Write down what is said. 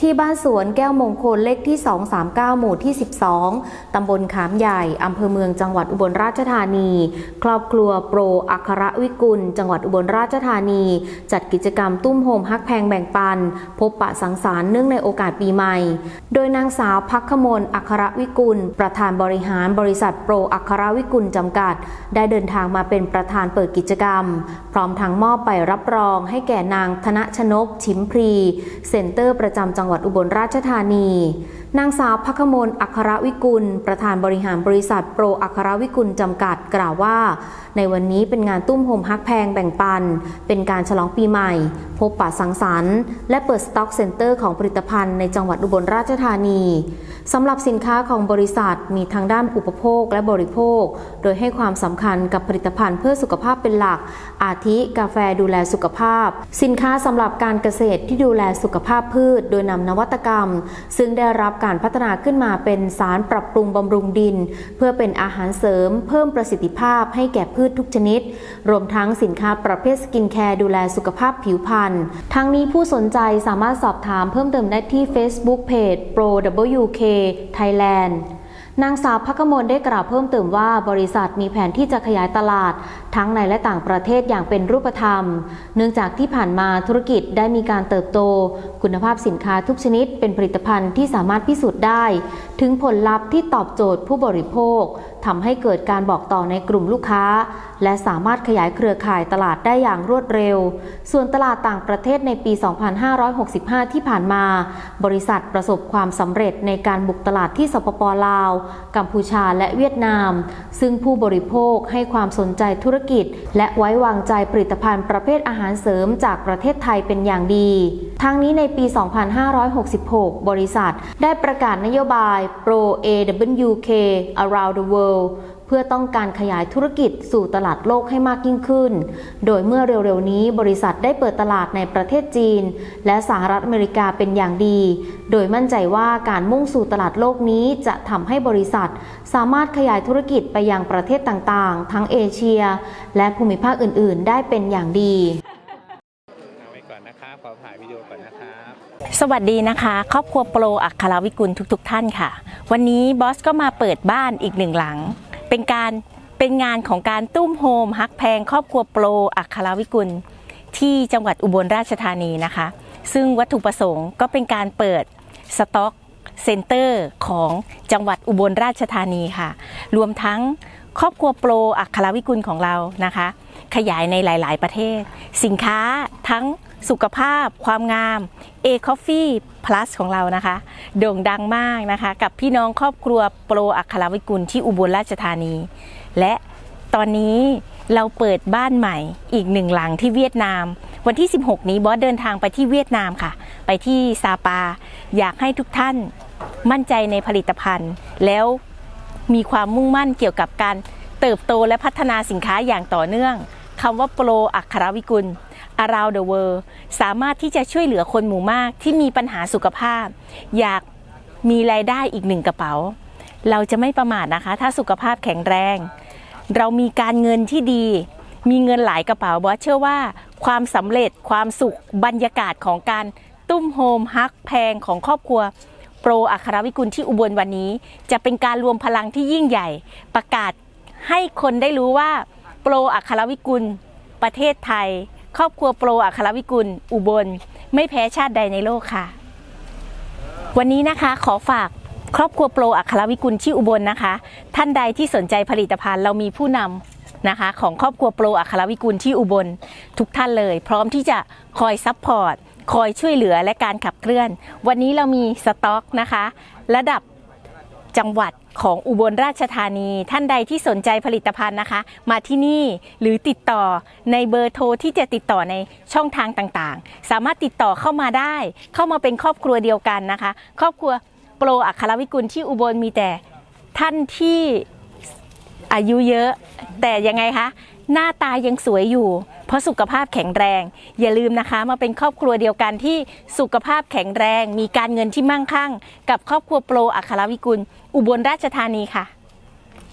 ที่บ้านสวนแก้วมงคลเลขที่ 239 หมู่ที่ 12 ตำบลขามใหญ่ อำเภอเมืองจังหวัดอุบลราชธานี ครอบครัวโปรอัครวิกุล จังหวัดอุบลราชธานี จัดกิจกรรมตุ้มโฮมฮักแพงแบ่งปัน พบปะสังสรรค์เนื่องในโอกาสปีใหม่ โดยนางสาวพักขมลอัครวิกุล ประธานบริหารบริษัทโปรอัครวิกุลจำกัด ได้เดินทางมาเป็นประธานเปิดกิจกรรม พร้อมทั้งมอบใบรับรองให้แก่นางธนชนกชิมพรี เซ็นเตอร์ประจำจังหวัดอุบลราชธานี นางสาวพักมลอัครวิกุล ประธานบริหารบริษัทโปรอัครวิกุลจำกัดกล่าวว่า ในวันนี้เป็นงานตุ้มโฮมฮักแพงแบ่งปัน เป็นการฉลองปีใหม่ พบปะสังสรรค์ และเปิดสต็อกเซ็นเตอร์ของผลิตภัณฑ์ในจังหวัดอุบลราชธานีสำหรับสินค้าของบริษัทมีทั้งด้านอุปโภคและบริโภค โดยให้ความสำคัญกับผลิตภัณฑ์เพื่อสุขภาพเป็นหลัก อาทิกาแฟดูแลสุขภาพ สินค้าสำหรับการเกษตรที่ดูแลสุขภาพพืช โดยนำนวัตกรรม ซึ่งได้รับการพัฒนาขึ้นมาเป็นสารปรับปรุงบำรุงดิน เพื่อเป็นอาหารเสริม เพิ่มประสิทธิภาพให้แก่พืชทุกชนิด รวมทั้งสินค้าประเภทสกินแคร์ดูแลสุขภาพผิวพรรณทั้งนี้ผู้สนใจสามารถสอบถามเพิ่มเติมได้ที่ Facebook Page Pro WK Thailand นางสาวพักกมลได้กล่าวเพิ่มเติมว่าบริษัทมีแผนที่จะขยายตลาด ทั้งในและต่างประเทศอย่างเป็นรูปธรรม เนื่องจากที่ผ่านมาธุรกิจได้มีการเติบโต คุณภาพสินค้าทุกชนิด เป็นผลิตภัณฑ์ที่สามารถพิสูจน์ได้ ถึงผลลัพธ์ที่ตอบโจทย์ผู้บริโภค ทำให้เกิดการบอกต่อในกลุ่มลูกค้า และสามารถขยายเครือข่ายตลาดได้อย่างรวดเร็ว ส่วนตลาดต่างประเทศในปี 2565 ที่ผ่านมา บริษัทประสบความสำเร็จในการบุกตลาดที่สปปลาว กัมพูชาและเวียดนาม ซึ่งผู้บริโภคให้ความสนใจธุรกิจ และไว้วางใจผลิตภัณฑ์ประเภทอาหารเสริมจากประเทศไทยเป็นอย่างดี ทั้งนี้ในปี 2566 บริษัทได้ประกาศนโยบาย Pro AWK Around the World เพื่อต้องการขยายธุรกิจสู่ตลาดโลกให้มากยิ่งขึ้น โดยเมื่อเร็วๆนี้บริษัทได้เปิดตลาดในประเทศจีน และสหรัฐอเมริกาเป็นอย่างดี โดยมั่นใจว่าการมุ่งสู่ตลาดโลกนี้จะทำให้บริษัท สามารถขยายธุรกิจไปยังประเทศต่างๆ ทั้งเอเชีย และภูมิภาคอื่นๆ ได้เป็นอย่างดี ขอถ่ายวิดีโอก่อนนะครับ สวัสดีนะคะ ครอบครัวโปรอัครวิกุลทุกๆทท่านค่ะ วันนี้บอสก็มาเปิดบ้านอีกหนึ่งหลัง เป็นการเป็นงานของการตุ้มโฮมฮักแพง ครอบครัวโปรอัครวิกุลที่จังหวัดอุบลราชธานีนะคะ ซึ่งวัตถุประสงค์ก็เป็นการเปิดสต็อกเซ็นเตอร์ของจังหวัดอุบลราชธานีค่ะ รวมทั้งครอบครัวโปรอัครวิกุลของเรานะคะ ขยายในหลาย ๆ ประเทศ สินค้าทั้ง สุขภาพ ความงาม A Coffee Plus ของเรานะคะ โด่งดังมากนะคะ กับพี่น้องครอบครัวโปรอัครวิกุลที่อุบลราชธานี และตอนนี้เราเปิดบ้านใหม่อีกหนึ่งหลังที่เวียดนาม วันที่ 16 นี้บอสเดินทางไปที่เวียดนามค่ะ ไปที่ซาปา อยากให้ทุกท่านมั่นใจในผลิตภัณฑ์ แล้วมีความมุ่งมั่นเกี่ยวกับการเติบโตและพัฒนาสินค้าอย่างต่อเนื่องคำว่าโปรอัครวิกุล around the world สามารถที่จะช่วยเหลือคนหมู่มากที่มีปัญหาสุขภาพ อยากมีรายได้อีกหนึ่งกระเป๋า เราจะไม่ประมาทนะคะ ถ้าสุขภาพแข็งแรง เรามีการเงินที่ดี มีเงินหลายกระเป๋าบอสเชื่อว่า ความสำเร็จความสุขบรรยากาศของการตุ้มโฮมฮักแพงของครอบครัวโปรอัครวิกุลที่อุบลวันนี้ จะเป็นการรวมพลังที่ยิ่งใหญ่ ประกาศให้คนได้รู้ว่า โปรอัครวิกุลประเทศไทย ครอบครัวโปรอัครวิกุล อุบล ไม่แพ้ชาติใดในโลกค่ะ วันนี้นะคะขอฝากครอบครัวโปรอัครวิกุลที่อุบลนะคะ ท่านใดที่สนใจผลิตภัณฑ์เรามีผู้นำนะคะ ของครอบครัวโปรอัครวิกุลที่อุบล ทุกท่านเลย พร้อมที่จะคอยซัพพอร์ตคอยช่วยเหลือและการขับเคลื่อน วันนี้เรามีสต็อกนะคะ ระดับ จังหวัดของอุบลราชธานี ท่านใดที่สนใจผลิตภัณฑ์นะคะ มาที่นี่หรือติดต่อในเบอร์โทรที่จะติดต่อในช่องทางต่างๆ สามารถติดต่อเข้ามาได้ เข้ามาเป็นครอบครัวเดียวกันนะคะ ครอบครัวโปรอัครวิกุลที่อุบลมีแต่ท่านที่อายุเยอะ แต่ยังไงคะ หน้าตายังสวยอยู่ เพราะสุขภาพแข็งแรง อย่าลืมนะคะ มาเป็นครอบครัวเดียวกันที่สุขภาพแข็งแรง มีการเงินที่มั่งคั่ง กับครอบครัวโปรอัครวิกุล อุบลราชธานีค่ะ